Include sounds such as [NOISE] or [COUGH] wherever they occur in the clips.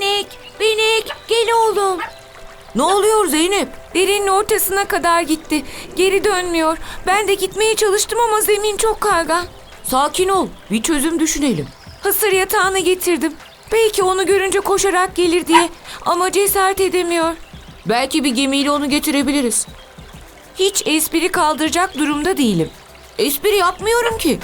Binek, Binek gel oğlum. Ne oluyor Zeynep? Derinin ortasına kadar gitti. Geri dönmüyor. Ben de gitmeye çalıştım ama zemin çok kaygan. Sakin ol. Bir çözüm düşünelim. Hasır yatağını getirdim. Belki onu görünce koşarak gelir diye ama cesaret edemiyor. Belki bir gemiyle onu getirebiliriz. Hiç espri kaldıracak durumda değilim. Espri yapmıyorum ki.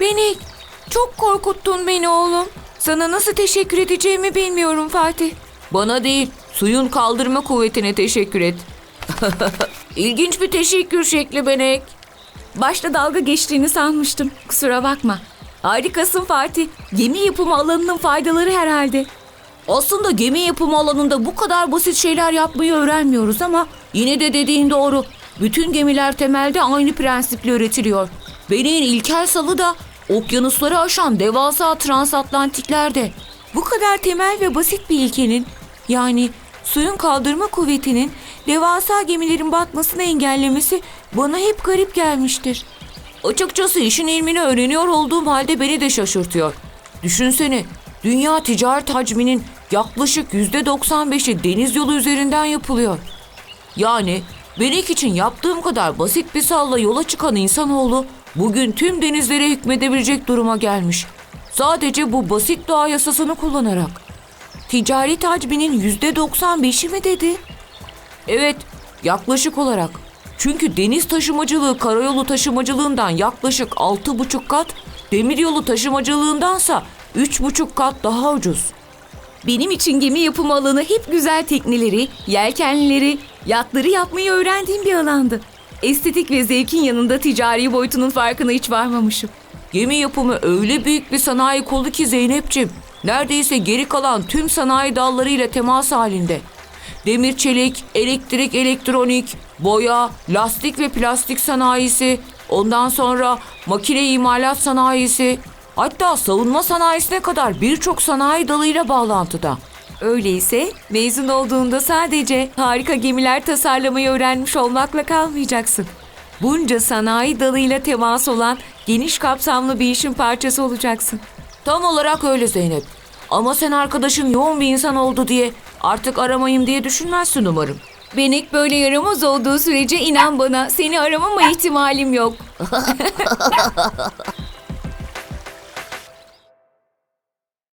Beni çok korkuttun beni oğlum. Sana nasıl teşekkür edeceğimi bilmiyorum Fatih. Bana değil, suyun kaldırma kuvvetine teşekkür et. [LAUGHS] İlginç bir teşekkür şekli Benek. Başta dalga geçtiğini sanmıştım. Kusura bakma. Harikasın Fatih. Gemi yapımı alanının faydaları herhalde. Aslında gemi yapımı alanında bu kadar basit şeyler yapmayı öğrenmiyoruz ama yine de dediğin doğru. Bütün gemiler temelde aynı prensiple üretiliyor. Benek'in ilkel salı da okyanusları aşan devasa transatlantiklerde. Bu kadar temel ve basit bir ilkenin yani suyun kaldırma kuvvetinin devasa gemilerin batmasını engellemesi bana hep garip gelmiştir. Açıkçası işin ilmini öğreniyor olduğum halde beni de şaşırtıyor. Düşünsene, dünya ticaret hacminin yaklaşık yüzde 95'i deniz yolu üzerinden yapılıyor. Yani Benek için yaptığım kadar basit bir salla yola çıkan insanoğlu bugün tüm denizlere hükmedebilecek duruma gelmiş. Sadece bu basit doğa yasasını kullanarak. Ticaret hacminin yüzde 95'i mi dedi? Evet, yaklaşık olarak. Çünkü deniz taşımacılığı karayolu taşımacılığından yaklaşık 6,5 kat, demiryolu taşımacılığındansa 3,5 kat daha ucuz. Benim için gemi yapımı alanı hep güzel tekneleri, yelkenlileri, yatları yapmayı öğrendiğim bir alandı. Estetik ve zevkin yanında ticari boyutunun farkına hiç varmamışım. Gemi yapımı öyle büyük bir sanayi kolu ki Zeynep'ciğim. Neredeyse geri kalan tüm sanayi dallarıyla temas halinde. Demir çelik, elektrik, elektronik, boya, lastik ve plastik sanayisi, ondan sonra makine imalat sanayisi, hatta savunma sanayisine kadar birçok sanayi dalıyla bağlantıda. Öyleyse mezun olduğunda sadece harika gemiler tasarlamayı öğrenmiş olmakla kalmayacaksın. Bunca sanayi dalıyla temas olan geniş kapsamlı bir işin parçası olacaksın. Tam olarak öyle Zeynep. Ama sen arkadaşın yoğun bir insan oldu diye artık aramayayım diye düşünmezsin umarım. Benek böyle yaramaz olduğu sürece inan bana seni aramama ihtimalim yok. [LAUGHS]